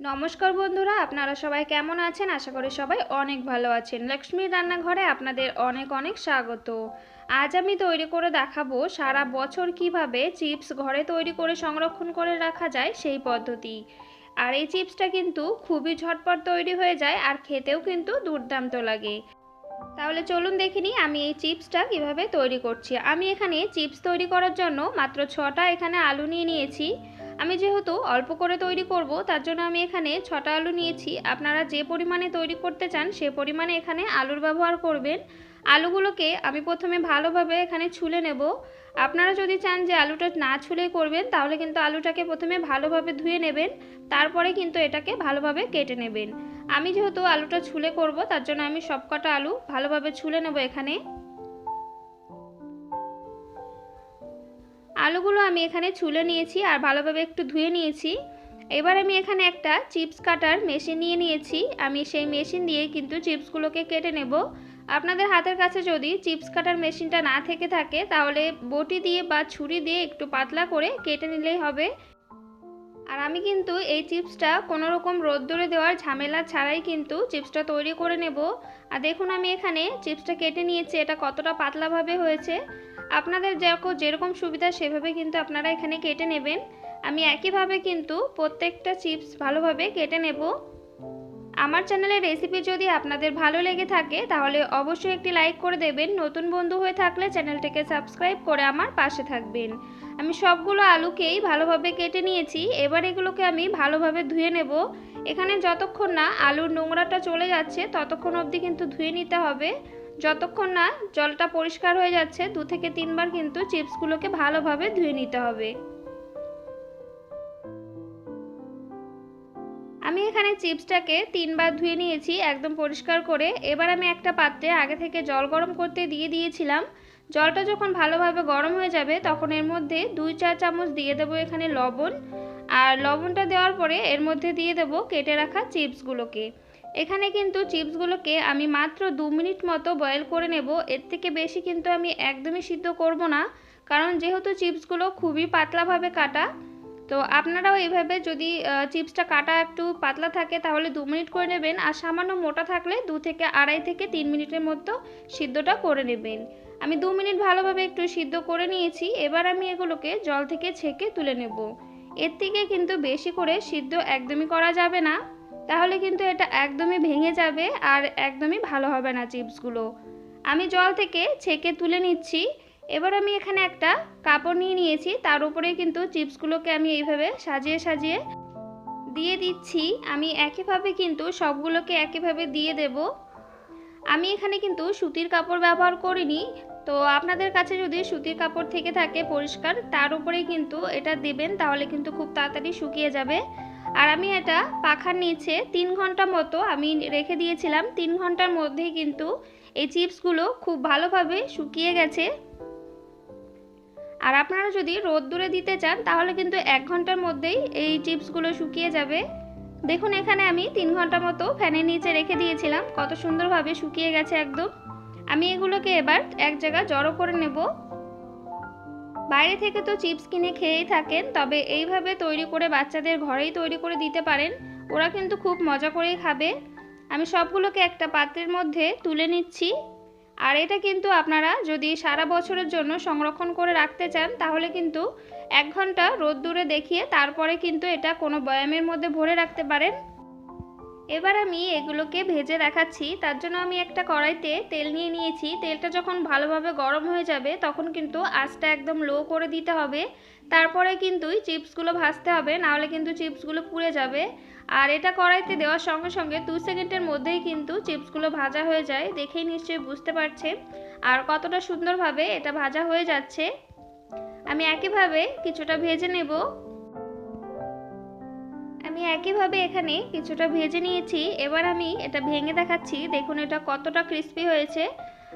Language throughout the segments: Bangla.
নমস্কার বন্ধুরা, আপনারা সবাই কেমন আছেন? আশা করি সবাই অনেক ভালো আছেন। লক্ষ্মীর রান্নাঘরে আপনাদের অনেক অনেক স্বাগত। আজ আমি তৈরি করে দেখাবো সারা বছর কীভাবে চিপস ঘরে তৈরি করে সংরক্ষণ করে রাখা যায় সেই পদ্ধতি। আর এই চিপসটা কিন্তু খুবই ঝটপট তৈরি হয়ে যায় আর খেতেও কিন্তু দুর্দান্ত লাগে। তাহলে চলুন দেখে নিই আমি এই চিপসটা কীভাবে তৈরি করছি। আমি এখানে চিপস তৈরি করার জন্য মাত্র ছটা এখানে আলু নিয়ে নিয়েছি। আমি যেহেতু অল্প করে তৈরি করব, তার জন্য আমি এখানে ছটা আলু নিয়েছি। আপনারা যে পরিমাণে তৈরি করতে চান, সে পরিমাণে এখানে আলুর ব্যবহার করবেন। আলুগুলোকে আমি প্রথমে ভালোভাবে এখানে ছুলে নেব। আপনারা যদি চান যে আলুটা না ছুলে করবেন, তাহলে কিন্তু আলুটাকে প্রথমে ভালোভাবে ধুয়ে নেবেন। তারপরে কিন্তু এটাকে ভালোভাবে কেটে নেবেন। আমি যেহেতু আলুটা ছুলে করব, তার জন্য আমি সবকটা আলু ভালোভাবে ছুলে নেব এখানে। আলুগুলো আমি এখানে ছুলে নিয়েছি আর ভালোভাবে একটু ধুয়ে নিয়েছি। এবার আমি এখানে একটা চিপস কাটার মেশিন নিয়ে নিয়েছি। আমি সেই মেশিন দিয়ে কিন্তু চিপসগুলোকে কেটে নেব। আপনাদের হাতের কাছে যদি চিপস কাটার মেশিনটা না থেকে থাকে, তাহলে বটি দিয়ে বা ছুরি দিয়ে একটু পাতলা করে কেটে নিলেই হবে। আর আমি কিন্তু এই চিপসটা কোনো রকম রোদ্দুরে দেওয়ার ঝামেলা ছাড়াই কিন্তু চিপসটা তৈরি করে নেব। আর দেখুন আমি এখানে চিপসটা কেটে নিয়েছি, এটা কতটা পাতলাভাবে হয়েছে। আপনাদের যেরকম যেরকম সুবিধা সেভাবে কিন্তু আপনারা এখানে কেটে নেবেন। আমি একইভাবে কিন্তু প্রত্যেকটা চিপস ভালোভাবে কেটে নেব। আমার চ্যানেলের রেসিপি যদি আপনাদের ভালো লেগে থাকে, তাহলে অবশ্যই একটি লাইক করে দেবেন। নতুন বন্ধু হয়ে থাকলে চ্যানেলটিকে সাবস্ক্রাইব করে আমার পাশে থাকবেন। আমি সবগুলো আলুকেই ভালোভাবে কেটে নিয়েছি। এবার এগুলোকে আমি ভালোভাবে ধুয়ে নেব। এখানে যতক্ষণ না আলুর নোংরাটা চলে যাচ্ছে, ততক্ষণ অবধি কিন্তু ধুয়ে নিতে হবে। যতক্ষণ না জলটা পরিষ্কার হয়ে যাচ্ছে, দু থেকে তিনবার কিন্তু চিপসগুলোকে ভালোভাবে ধুয়ে নিতে হবে। আমি এখানে চিপসটাকে তিনবার ধুয়ে নিয়েছি একদম পরিষ্কার করে। এবার আমি একটা পাত্রে আগে থেকে জল গরম করতে দিয়ে দিয়েছিলাম। জলটা যখন ভালোভাবে গরম হয়ে যাবে তখন এর মধ্যে দুই চার চামচ দিয়ে দেবো এখানে লবণ। আর লবণটা দেওয়ার পরে এর মধ্যে দিয়ে দেবো কেটে রাখা চিপসগুলোকে। এখানে কিন্তু চিপসগুলোকে আমি মাত্র দু মিনিট মতো বয়েল করে নেব। এর থেকে বেশি কিন্তু আমি একদমই সিদ্ধ করব না। কারণ যেহেতু চিপসগুলো খুবই পাতলাভাবে কাটা তো আপনারাও এইভাবে যদি চিপসটা কাটা একটু পাতলা থাকে তাহলে দু মিনিট করে নেবেন আর সামান্য মোটা থাকলে দু থেকে আড়াই থেকে তিন মিনিটের মতো সিদ্ধটা করে নেবেন। আমি দু মিনিট ভালোভাবে একটু সিদ্ধ করে নিয়েছি, এবার আমি এগুলোকে জল থেকে ছেঁকে তুলে নেব। এর থেকে কিন্তু বেশি করে সিদ্ধ একদমই করা যাবে না, তাহলে কিন্তু এটা একদমই ভেঙে যাবে আর একদমই ভালো হবে না চিপসগুলো। আমি জল থেকে ছেঁকে তুলে নিচ্ছি এবার আমি এখানে একটা কাপড় নিয়ে নিয়েছি। তার উপরে কিন্তু চিপসগুলোকে আমি এইভাবে সাজিয়ে সাজিয়ে দিয়ে দিচ্ছি। আমি একইভাবে কিন্তু সবগুলোকে একইভাবে দিয়ে দেব। আমি এখানে কিন্তু সুতির কাপড় ব্যবহার করিনি। তো আপনাদের কাছে যদি সুতির কাপড় থেকে থাকে পরিষ্কার, তার উপরেই কিন্তু এটা দেবেন, তাহলে কিন্তু খুব তাড়াতাড়ি শুকিয়ে যাবে। আর আমি এটা পাখার নিচে তিন ঘণ্টা মতো আমি রেখে দিয়েছিলাম। তিন ঘণ্টার মধ্যেই কিন্তু এই চিপসগুলো খুব ভালোভাবে শুকিয়ে গেছে। আর আপনারা যদি রোদ্দুরে দিতে চান, তাহলে কিন্তু এক ঘণ্টার মধ্যেই এই চিপসগুলো শুকিয়ে যাবে। দেখুন, এখানে আমি তিন ঘণ্টা মতো ফ্যানের নিচে রেখে দিয়েছিলাম। কত সুন্দরভাবে শুকিয়ে গেছে একদম। আমি এগুলোকে এবার এক জায়গায় জড়ো করে নেব। বাইরে থেকে তো চিপস কিনে খেয়েই থাকেন, তবে এইভাবে তৈরি করে বাচ্চাদের ঘরেই তৈরি করে দিতে পারেন। ওরা কিন্তু খুব মজা করেই খাবে। আমি সবগুলোকে একটা পাত্রের মধ্যে তুলে নিচ্ছি। আর এটা কিন্তু আপনারা যদি সারা বছরের জন্য সংরক্ষণ করে রাখতে চান, তাহলে কিন্তু এক ঘণ্টা রোদ্দুরে দেখিয়ে তারপরে কিন্তু এটা কোনো বয়ামের মধ্যে ভরে রাখতে পারেন। এবার আমি এগুলোকে ভেজে দেখাচ্ছি। তার জন্য আমি একটা কড়াইতে তেল নিয়ে নিয়েছি। তেলটা যখন ভালোভাবে গরম হয়ে যাবে, তখন কিন্তু আঁচটা একদম লো করে দিতে হবে। তারপরে কিন্তু চিপসগুলো ভাজতে হবে, নাহলে কিন্তু চিপসগুলো পুড়ে যাবে। আর এটা কড়াইতে দেওয়ার সঙ্গে সঙ্গে দু সেকেন্ডের মধ্যেই কিন্তু চিপসগুলো ভাজা হয়ে যায়। দেখেই নিশ্চয়ই বুঝতে পারছে আর কতটা সুন্দরভাবে এটা ভাজা হয়ে যাচ্ছে। আমি একইভাবে কিছুটা ভেজে নেব। একইভাবে এখানে কিছুটা ভেজে নিয়েছি। এবার আমি এটা ভেঙে দেখাচ্ছি। দেখুন, এটা কতটা ক্রিস্পি হয়েছে।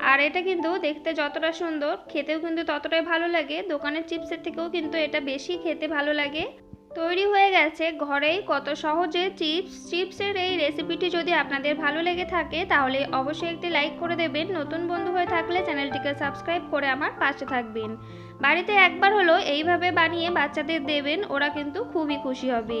আর এটা কিন্তু দেখতে যতটা সুন্দর, খেতেও কিন্তু ততটাই ভালো লাগে। দোকানের চিপসের থেকেও কিন্তু এটা বেশি খেতে ভালো লাগে। তৈরি হয়ে গেছে ঘরেই কত সহজে চিপস। চিপসের এই রেসিপিটি যদি আপনাদের ভালো লেগে থাকে, তাহলে অবশ্যই একটি লাইক করে দেবেন। নতুন বন্ধু হয়ে থাকলে চ্যানেলটিকে সাবস্ক্রাইব করে আমার পাশে থাকবেন। বাড়িতে একবার হলো এইভাবে বানিয়ে বাচ্চাদের দেবেন, ওরা কিন্তু খুবই খুশি হবে।